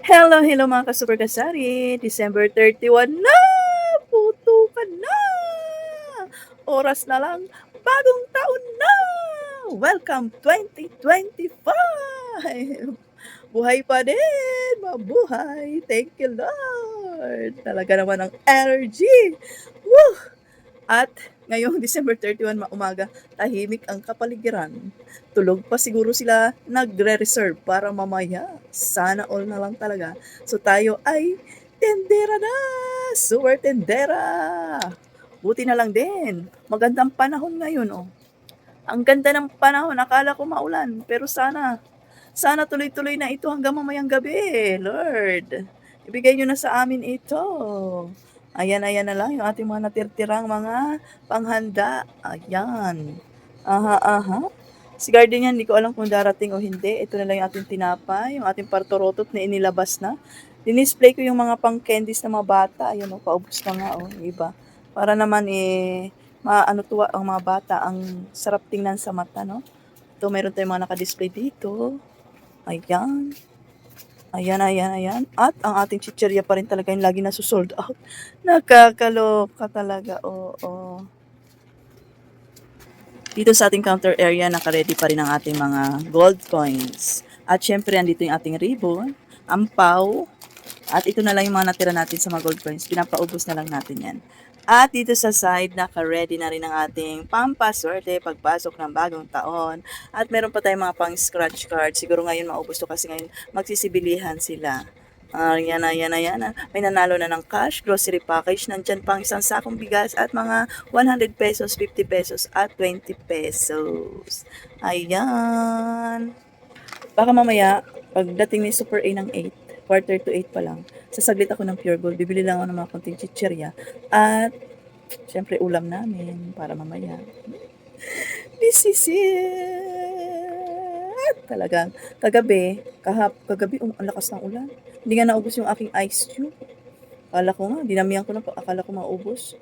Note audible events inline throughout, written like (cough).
Hello, hello mga ka-super kasari. December 31 na! Puto ka na! Oras na lang, bagong taon na! Welcome 2025! Buhay pa din! Mabuhay! Thank you, Lord! Talaga naman ang energy! Woo! At ngayong (laughs) December 31 ma- umaga, tahimik ang kapaligiran. Tulog pa siguro sila nagre-reserve para mamaya. Sana all na lang talaga. So tayo ay tendera na! Super tendera! Buti na lang din. Magandang panahon ngayon, oh. Ang ganda ng panahon. Akala ko maulan. Pero sana, sana tuloy-tuloy na ito hanggang mamayang gabi, Lord. Ibigay nyo na sa amin ito. Ayan, ayan na lang yung ating mga natirtirang mga panghanda. Ayan. Aha, aha. Si Guardian yan, hindi ko alam kung darating o hindi. Ito na lang yung ating tinapay, yung ating partorotot na inilabas na. Dinisplay ko yung mga pang candies na mga bata. Ayun, oh, paubos na nga, oh, yung iba. Para naman, eh, maano tuwa ang mga bata. Ang sarap tingnan sa mata, no? Ito, meron tayong mga nakadisplay dito. Ayan. Ayan, ayan, ayan. At ang ating chicherya pa rin talaga yung lagi nasusold out. (laughs) Nakakaloka talaga, oo. Dito sa ating counter area, nakaredy pa rin ang ating mga gold coins. At syempre, andito yung ating ribbon, ampaw, at ito na lang yung mga natira natin sa mga gold coins. Pinapaubos na lang natin yan. At dito sa side, naka-ready na rin ang ating pampaswerte pagpasok ng bagong taon. At meron pa tayong mga pang scratch card. Siguro ngayon maubos to kasi ngayon magsisibilihan sila. Ah, yan na, yan na, yan na. May nanalo na ng cash, grocery package. Nandyan pang isang sakong bigas at mga 100 pesos, 50 pesos at 20 pesos. Ayan. Baka mamaya, pagdating ni Super A ng 8, quarter to 8 pa lang, sasaglit ako ng pure gold. Bibili lang ako ng mga konting chichirya. At, syempre, ulam namin para mamaya. (laughs) This is it! Talagang, kagabi, kahap, kagabi, um, ang lakas ng ulan. Hindi nga naubos yung aking ice cube. Akala ko nga, dinamihan ko na, pa- akala ko maubos.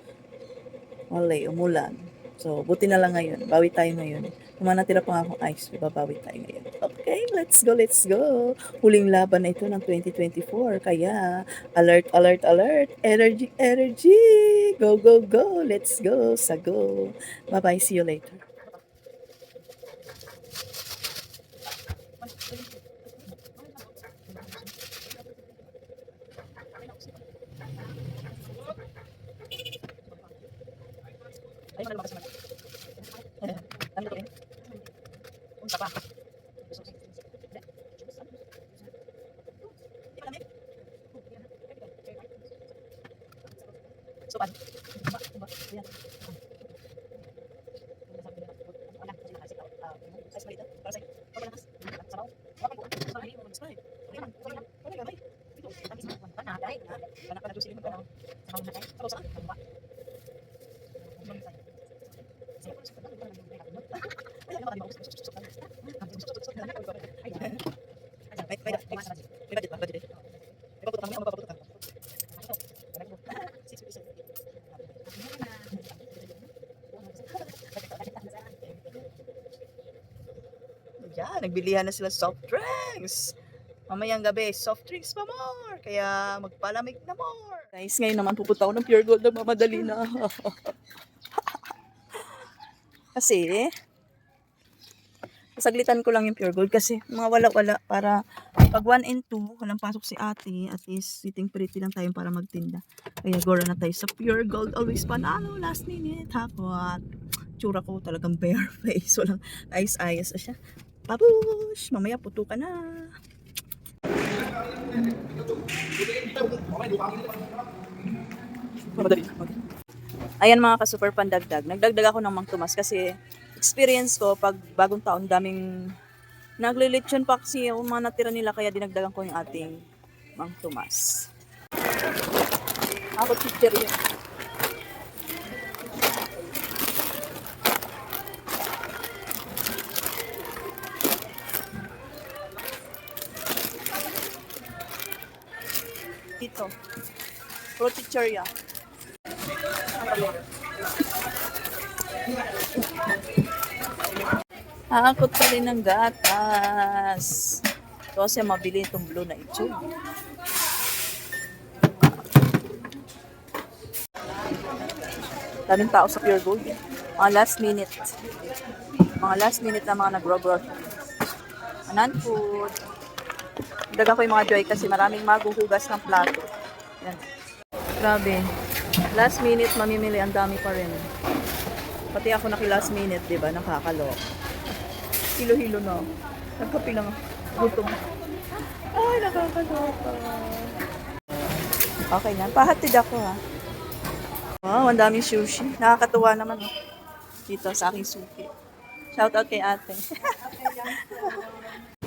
Wala, eh, umulan. So, buti na lang ngayon. Bawi tayo ngayon. Kung natira pa nga akong ice, babawi tayo ngayon. Okay, let's go, let's go. Huling laban na ito ng 2024. Kaya, alert, alert, alert. Energy, energy. Go, go, go. Let's go. Sa go. Bye-bye. See you later. Ay, ano ba kasi Ano to eh? Unsa pa? Sopan. Ba, ba, yan. May may may may budget ba? Budget eh. May paputok kami, may paputok kami. Yan, nagbilihan na sila soft drinks. Mamayang gabi, soft drinks pa more. Kaya magpalamig na more. Guys, ngayon naman pupunta ako ng Pure Gold. Nagmamadali na. (laughs) kasi, saglitan ko lang yung Pure Gold kasi mga wala-wala para pag 1 and 2, walang pasok si ate, at least sitting pretty lang tayo para magtinda. Kaya gora na tayo sa Pure Gold. Always panalo, last minute. Hakot. Tsura ko talagang bare (laughs) face. Walang na siya. Babush! Mamaya puto ka na. Madali. Ayan mga ka-super pandagdag. Nagdagdag ako ng Mang Tomas kasi experience ko pag bagong taon daming naglilitsyon pa kasi yung mga natira nila kaya dinagdagan ko yung ating Mang Tomas. Ako teacher yun. Rotichoria. Haakot pa rin ng gatas. Kasi mabili itong blue na ito. Daming tao sa Pure Gold. Mga last minute. Mga last minute na mga nag-robot. Anan food. Daga ko yung mga joy kasi maraming maguhugas ng plato. Yan. Grabe. Last minute, mamimili ang dami pa rin. Pati ako naki last minute, di ba? Nakakalok. Hilo-hilo na. Nagkapi lang. Gutom. Ay, nakakaloka. Okay na. Pahatid ako ha. Wow, ang daming sushi. Nakakatuwa naman. Oh. Dito sa aking suki. Shout out kay ate. (laughs)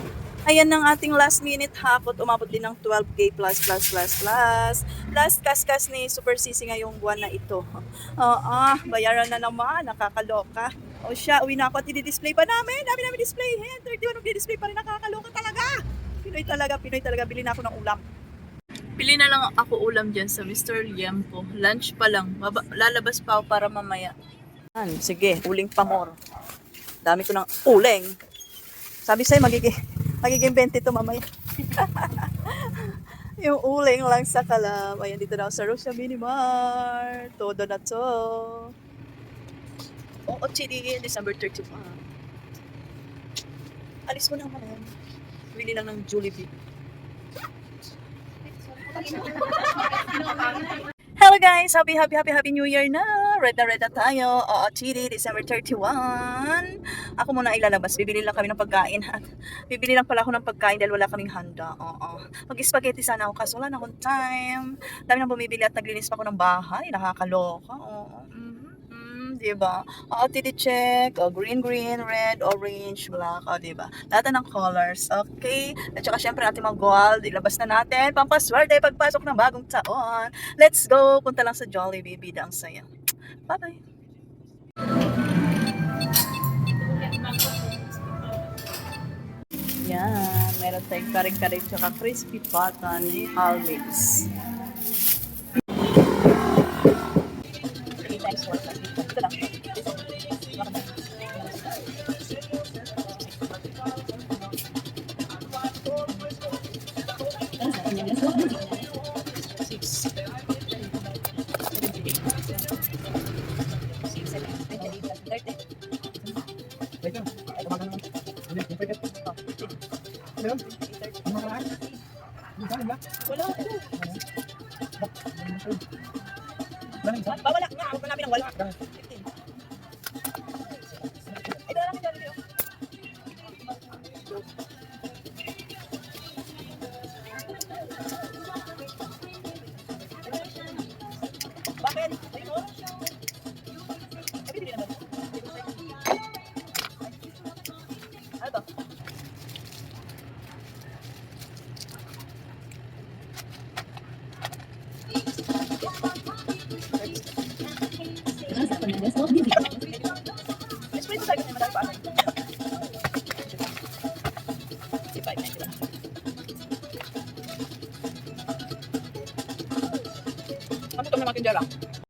Ayan ng ating last minute hapot. Umabot din ng 12k plus plus plus plus. Last kaskas ni Super Sisi ngayong buwan na ito. (laughs) Oo, bayaran na naman. Nakakaloka. O siya, uwi na ako at i-display pa namin. Dami namin display. Hen, 31 mag-display pa rin. Nakakaloka talaga. Pinoy talaga, Pinoy talaga. Bili na ako ng ulam. Pili na lang ako ulam dyan sa Mr. Liempo. Lunch pa lang. Baba- lalabas pa ako para mamaya. Sige, uling pa more. Dami ko ng uling. Sabi sa'yo, magiging, magiging 20 to mamaya. (laughs) yung uling lang sa kalab. Ayan, dito na ako sa Rosia Minimart. Todo na to. Oo, chili, December 31. Alis mo naman yan. Bili lang ng Jollibee. (laughs) Hello guys! Happy, happy, happy, happy New Year na! Red na tayo. Oo, chili, December 31. Ako muna ilalabas. Bibili lang kami ng pagkain. Bibili lang pala ako ng pagkain dahil wala kaming handa. Oo. Mag-spaghetti sana ako kaso wala na akong time. Dami nang bumibili at naglinis pa ako ng bahay. Nakakaloka. Oo. Mhm. Mm, diba? Oo, titi check. O, green, green, red, orange, black. O, diba? Lahat ng colors. Okay? At saka syempre ating mga gold. Ilabas na natin. Pampaswerte pagpasok ng bagong taon. Let's go! Punta lang sa Jollibee. Bida ang saya. Bye-bye! Yan. Meron tayong karing-karing tsaka crispy pata ni Almix. Three times Bawala nga. Huwag pa namin ang wala. Ano ito naman tindera?